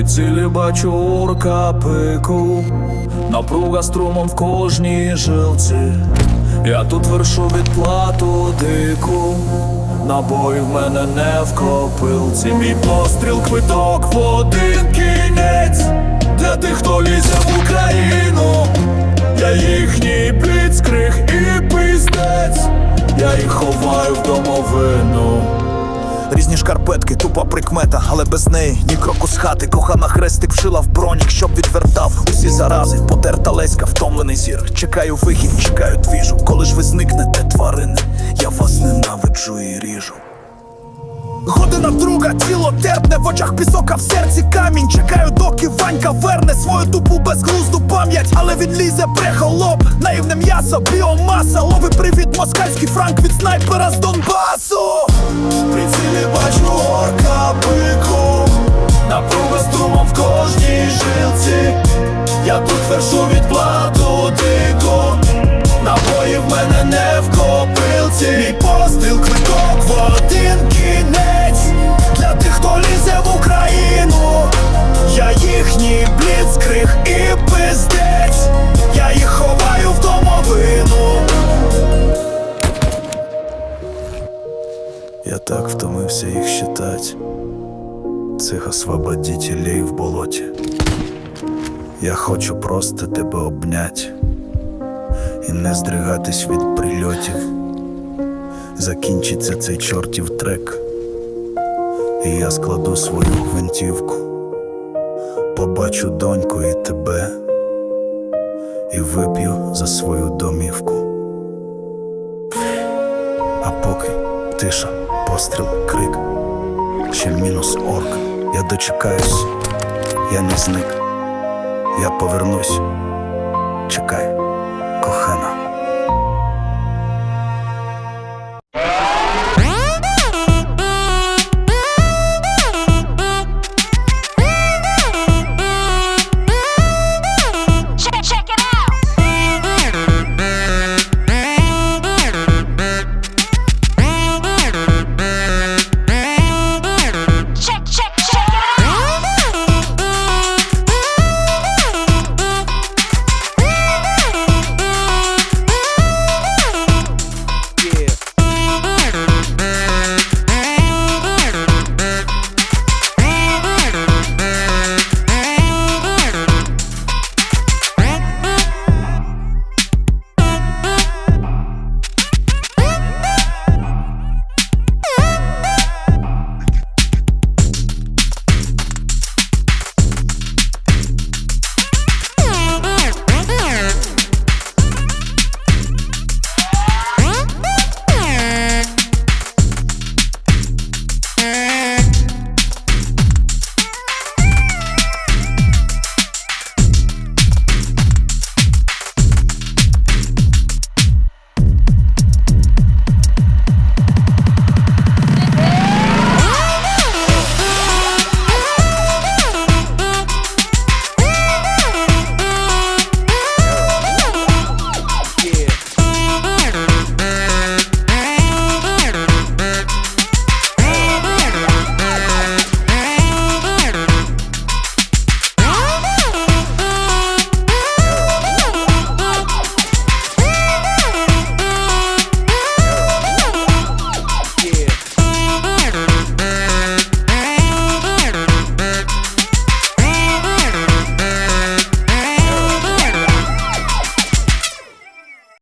прицілі бачу орка пику, напруга струмом в кожній жилці. Я тут вершу відплату дику, набої в мене не в копилці. Мій постріл квиток в один кінець, для тих, хто лізе в Україну. Я їхній бліцкриг і пиздець, я їх ховаю в домовину. Шкарпетки, тупа прикмета, але без неї ні кроку з хати. Кохана хрестик вшила в бронік, щоб відвертав усі зарази. Потерта леська, втомлений зір. Чекаю вихід, чекаю двіжу. Коли ж ви зникнете, тварини, я вас ненавиджу і ріжу. Година друга, тіло терпне, в очах пісок, а в серці камінь. Чекаю, доки Ванька верне свою тупу безглузду пам'ять, але він лізе наївне м'ясо, біомаса, лови привіт, москальський франк від снайпера з Донбасу. Прицілі бачу орка пику, напруга струмом в кожній жилці. Я тут вершу відплату дику, набої в мене не в копилці. Мій постріл квиток в один кінець Для тих, хто лізе в Україну. Я їхній бліцкриг і пиздець. Я їх ховаю в домовину. Я так втомився їх считать Цих освободителей в болоті Я хочу просто тебе обнять І не здригатись від прильотів Закінчиться цей чортів трек І я складу свою гвинтівку Побачу доньку і тебе І вип'ю за свою домівку а поки тиша, постріл, крик, ще мінус орк. Я дочекаюсь, я не зник, я повернусь. Чекай, кохана.